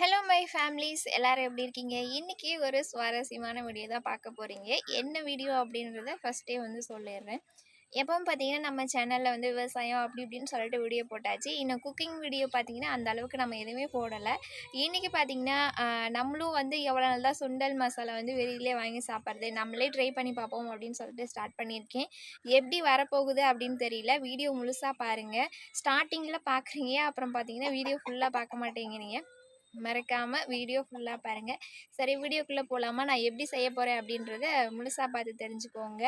Hello my families எல்லோரும் எப்படி இருக்கீங்க? இன்றைக்கி ஒரு சுவாரஸ்யமான வீடியோ தான் பார்க்க போகிறீங்க என்ன வீடியோ அப்படின்றத ஃபஸ்ட்டே வந்து சொல்லிடுறேன். எப்பவும் பார்த்தீங்கன்னா நம்ம சேனலில் வந்து விவசாயம் அப்படி இப்படின்னு சொல்லிட்டு வீடியோ போட்டாச்சு. இன்னும் குக்கிங் வீடியோ பார்த்தீங்கன்னா அந்த அளவுக்கு நம்ம எதுவுமே போடலை. இன்றைக்கி பார்த்தீங்கன்னா நம்மளும் வந்து எவ்வளோ நாள் தான் சுண்டல் மசாலா வந்து வெளியிலே வாங்கி சாப்பிட்றது நம்மளே ட்ரை பண்ணி பார்ப்போம் அப்படின்னு சொல்லிட்டு ஸ்டார்ட் பண்ணியிருக்கேன். எப்படி வரப்போகுது அப்படின்னு தெரியல. வீடியோ முழுசாக பாருங்கள் ஸ்டார்டிங்கில் பார்க்குறீங்க. அப்புறம் பார்த்தீங்கன்னா வீடியோ ஃபுல்லாக பார்க்க மாட்டேங்கிறீங்க. மறக்காமல் வீடியோ ஃபுல்லாக பாருங்கள் சரி வீடியோக்குள்ளே போகலாமா நான் எப்படி செய்ய போகிறேன் அப்படின்றத முழுசாக பார்த்து தெரிஞ்சுக்கோங்க.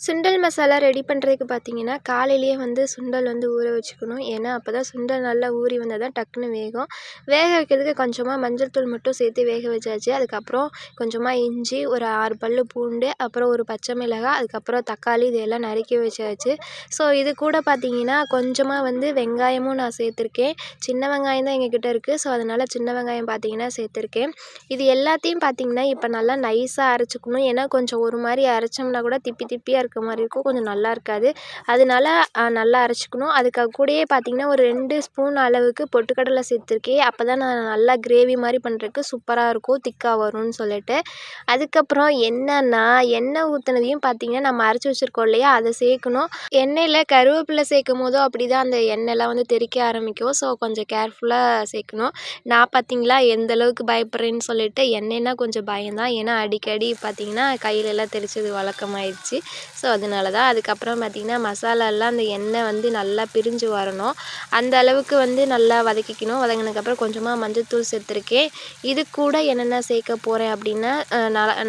சுண்டல் மசாலா ரெடி பண்ணுறதுக்கு பார்த்தீங்கன்னா காலையிலேயே வந்து சுண்டல் வந்து ஊற வச்சுக்கணும். ஏன்னா அப்போ தான் சுண்டல் நல்லா ஊறி வந்தால் தான் டக்குன்னு வேகும். வேக வைக்கிறதுக்கு கொஞ்சமாக மஞ்சள் தூள் மட்டும் சேர்த்து வேக வச்சாச்சு. அதுக்கப்புறம் கொஞ்சமாக இஞ்சி ஒரு ஆறு பல் பூண்டு அப்புறம் ஒரு பச்சை மிளகாய் அதுக்கப்புறம் தக்காளி இதையெல்லாம் நறுக்கி வச்சாச்சு. ஸோ இது கூட பார்த்தீங்கன்னா கொஞ்சமாக வந்து வெங்காயமும் நான் சேர்த்துருக்கேன். சின்ன வெங்காயம் தான் எங்ககிட்ட இருக்குது ஸோ அதனால் சின்ன வெங்காயம் பார்த்தீங்கன்னா சேர்த்துருக்கேன். இது எல்லாத்தையும் பார்த்தீங்கன்னா இப்போ நல்லா நைஸாக அரைச்சிக்கணும். ஏன்னா கொஞ்சம் ஒரு மாதிரி அரைச்சோம்னா கூட திப்பி திப்பி இருக்க மாதிரி இருக்கும். கொஞ்சம் நல்லா இருக்காது. அதனால நல்லா அரைச்சிக்கணும். அதுக்கு கூடயே பார்த்தீங்கன்னா ஒரு ரெண்டு ஸ்பூன் அளவுக்கு பொட்டுக்கடலை சேர்த்துருக்கேன். அப்போ தான் நான் நல்லா கிரேவி மாதிரி பண்ணுறதுக்கு சூப்பராக இருக்கும் திக்காக வரும்னு சொல்லிட்டு. அதுக்கப்புறம் என்னன்னா எண்ணெய் ஊற்றுனதையும் பார்த்திங்கன்னா நம்ம அரைச்சி வச்சுருக்கோம் இல்லையா அதை சேர்க்கணும். எண்ணெயில் கருவேப்பிலை சேர்க்கும் போதும் அப்படி தான் அந்த எண்ணெய்லாம் வந்து தெறிக்க ஆரம்பிக்கும். ஸோ கொஞ்சம் கேர்ஃபுல்லாக சேர்க்கணும். நான் பார்த்தீங்களா எந்த அளவுக்கு பயப்படுறேன்னு சொல்லிட்டு எண்ணெய்னா கொஞ்சம் பயம்தான். ஏன்னா அடிக்கடி பார்த்தீங்கன்னா கையிலெல்லாம் தெரிச்சது வழக்கமாயிடுச்சு. ஸோ அதனால தான் அதுக்கப்புறம் பார்த்திங்கன்னா மசாலாலாம் அந்த எண்ணெய் வந்து நல்லா பிரிஞ்சு வரணும். அந்த அளவுக்கு வந்து நல்லா வதக்கிக்கணும். வதங்கினதுக்கப்புறம் கொஞ்சமாக மஞ்சத்தூள் சேர்த்துருக்கேன். இது கூட என்னென்ன சேர்க்க போகிறேன் அப்படின்னா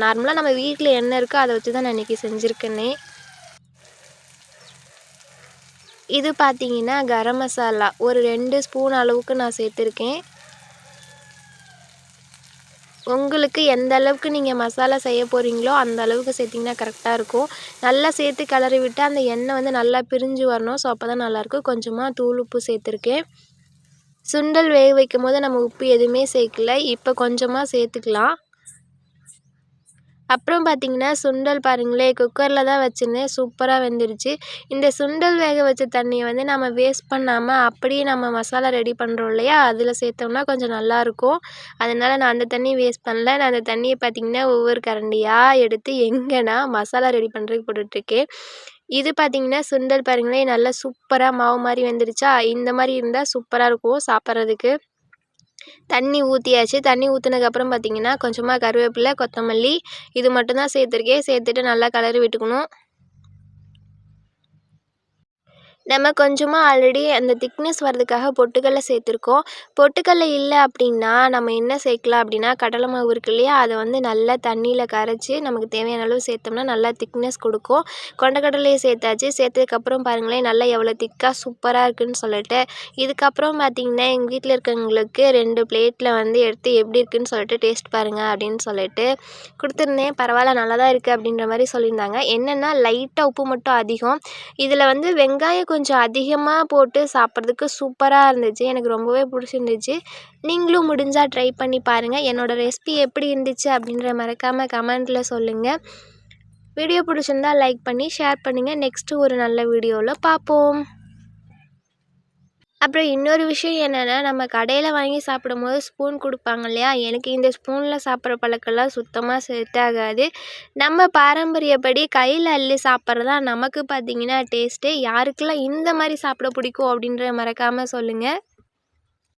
நார்மலாக நம்ம வீட்டில் என்ன இருக்கோ அதை வச்சு தான் நான் இன்றைக்கி செஞ்சுருக்கேனே. இது பார்த்திங்கன்னா கரம் மசாலா. ஒரு ரெண்டு ஸ்பூன் அளவுக்கு நான் சேர்த்துருக்கேன். உங்களுக்கு எந்த அளவுக்கு நீங்கள் மசாலா செய்ய போகிறீங்களோ அந்த அளவுக்கு சேர்த்திங்கன்னா கரெக்டாக இருக்கும். நல்லா சேர்த்து கிளறி விட்டு அந்த எண்ணெய் வந்து நல்லா பிரிஞ்சு வரணும். ஸோ அப்போ தான் நல்லாயிருக்கும். கொஞ்சமாக தூள் உப்பு சேர்த்துருக்கேன். சுண்டல் வேக வைக்கும் போது நம்ம உப்பு எதுவுமே சேர்க்கல. இப்போ கொஞ்சமாக சேர்த்துக்கலாம். அப்புறம் பார்த்தீங்கன்னா சுண்டல் பாருங்களேன் குக்கரில் தான் வச்சுருந்தேன். சூப்பராக வெந்துருச்சு. இந்த சுண்டல் வேக வச்ச தண்ணியை வந்து நம்ம வேஸ்ட் பண்ணாமல் அப்படியே நம்ம மசாலா ரெடி பண்ணுறோம் இல்லையா? அதில் சேர்த்தோம்னா கொஞ்சம் நல்லாயிருக்கும் அதனால் நான் அந்த தண்ணியை வேஸ்ட் பண்ணல. நான் அந்த தண்ணியை பார்த்தீங்கன்னா ஒவ்வொரு கரண்டியாக எடுத்து எங்கேனா மசாலா ரெடி பண்ணுறதுக்கு போட்டுட்ருக்கேன். இது பார்த்தீங்கன்னா சுண்டல் பாருங்களேன் நல்லா சூப்பராக மாவு மாதிரி வெந்துருச்சா? இந்த மாதிரி இருந்தால் சூப்பராக இருக்கும் சாப்பிட்றதுக்கு. தண்ணி ஊற்றியாச்சு தண்ணி ஊற்றினதுக்கப்புறம் பார்த்தீங்கன்னா கொஞ்சமாக கருவேப்பிலை கொத்தமல்லி இது மட்டும்தான் சேர்த்துருக்கேன். சேர்த்துட்டு நல்லா கிளறி விட்டுக்கணும். நம்ம கொஞ்சமாக ஆல்ரெடி அந்த திக்னஸ் வர்றதுக்காக பொட்டுக்கடலை சேர்த்துருக்கோம். பொட்டுக்கடலை இல்லை அப்படின்னா நம்ம என்ன சேர்க்கலாம் அப்படின்னா கடலை மாவு இருக்கு இல்லையா? அதை வந்து நல்லா தண்ணியில் கரைச்சி நமக்கு தேவையான அளவு சேர்த்தோம்னா நல்லா திக்னஸ் கொடுக்கும். கொண்டக்கடலையை சேர்த்தாச்சு. சேர்த்ததுக்கப்புறம் பாருங்களேன் நல்லா எவ்வளோ திக்காக சூப்பராக இருக்குன்னு சொல்லிட்டு இதுக்கப்புறம் பார்த்தீங்கன்னா எங்கள் வீட்டில் இருக்கவங்களுக்கு ரெண்டு பிளேட்டில் வந்து எடுத்து எப்படி இருக்குன்னு சொல்லிட்டு டேஸ்ட் பாருங்கள் அப்படின்னு சொல்லிட்டு கொடுத்துருந்தேன். பரவாயில்ல நல்லா தான் இருக்குது அப்படின்ற மாதிரி சொல்லியிருந்தாங்க. என்னென்னா லைட்டாக உப்பு மட்டும் அதிகம். இதில் வந்து வெங்காயம் கொஞ்சம் அதிகமாக போட்டு சாப்பிட்றதுக்கு சூப்பராக இருந்துச்சு. எனக்கு ரொம்பவே பிடிச்சிருந்துச்சி. நீங்களும் முடிஞ்சால் ட்ரை பண்ணி பாருங்கள் என்னோடய ரெசிபி எப்படி இருந்துச்சு அப்படின்ற மறக்காமல் கமெண்ட்டில் சொல்லுங்கள் வீடியோ பிடிச்சிருந்தா லைக் பண்ணி ஷேர் பண்ணுங்கள் நெக்ஸ்ட்டு ஒரு நல்ல வீடியோவில் பார்ப்போம் அப்புறம் இன்னொரு விஷயம் என்னென்னா நம்ம கடையில் வாங்கி சாப்பிடும்போது ஸ்பூன் கொடுப்பாங்க இல்லையா? எனக்கு இந்த ஸ்பூனில் சாப்பிட்ற பழக்கம்லாம் சுத்தமாக செட் ஆகாது. நம்ம பாரம்பரியப்படி கையில் அள்ளி சாப்பிட்றது தான் நமக்கு பார்த்தீங்கன்னா டேஸ்ட்டு யாருக்கெல்லாம் இந்த மாதிரி சாப்பிட பிடிக்கும் அப்படின்ற மறக்காமல் சொல்லுங்கள்